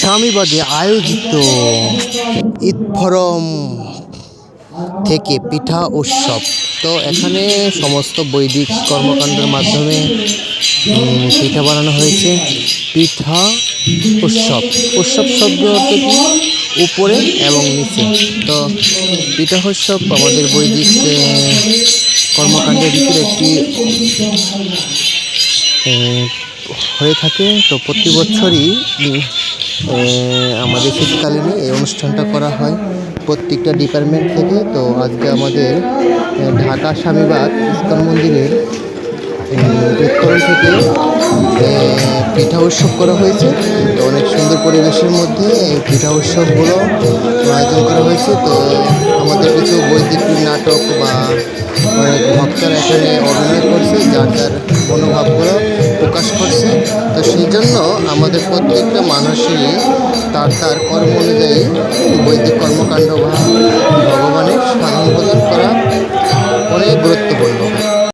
স্বামীবাগে আয়োজিত ঈদ থেকে পিঠা উৎসব। তো এখানে সমস্ত বৈদিক কর্মকাণ্ডের মাধ্যমে পিঠা বানানো হয়েছে। পিঠা উৎসব। উৎসব শব্দ অর্থ কি? উপরে এবং নিচে। তো পিঠা উৎসব আমাদের বৈদিক কর্মকাণ্ডের ভিতরে একটি হয়ে থাকে। তো প্রতি বছরই আমাদের শীতকালীনে এই অনুষ্ঠানটা করা হয়। প্রত্যেকটা ডিপার্টমেন্ট থেকে, তো আজকে আমাদের ঢাকা স্বামীবাগ ইস্কন মন্দিরের উত্তরণ থেকে পিঠা উৎসব করা হয়েছে। তো অনেক সুন্দর পরিবেশের মধ্যে এই পিঠা উৎসবগুলো আয়োজন করা হয়েছে। তো আমাদের কিছু বৈদিক নাটক বা অনেক ভক্তরা এখানে অভিনয় করছে, যার যার মনোভাবগুলো প্রকাশ করছে। তো সেই জন্য আমাদের প্রত্যেকটা মানুষই তার তার কর্ম অনুযায়ী বৈদিক কর্মকাণ্ড বা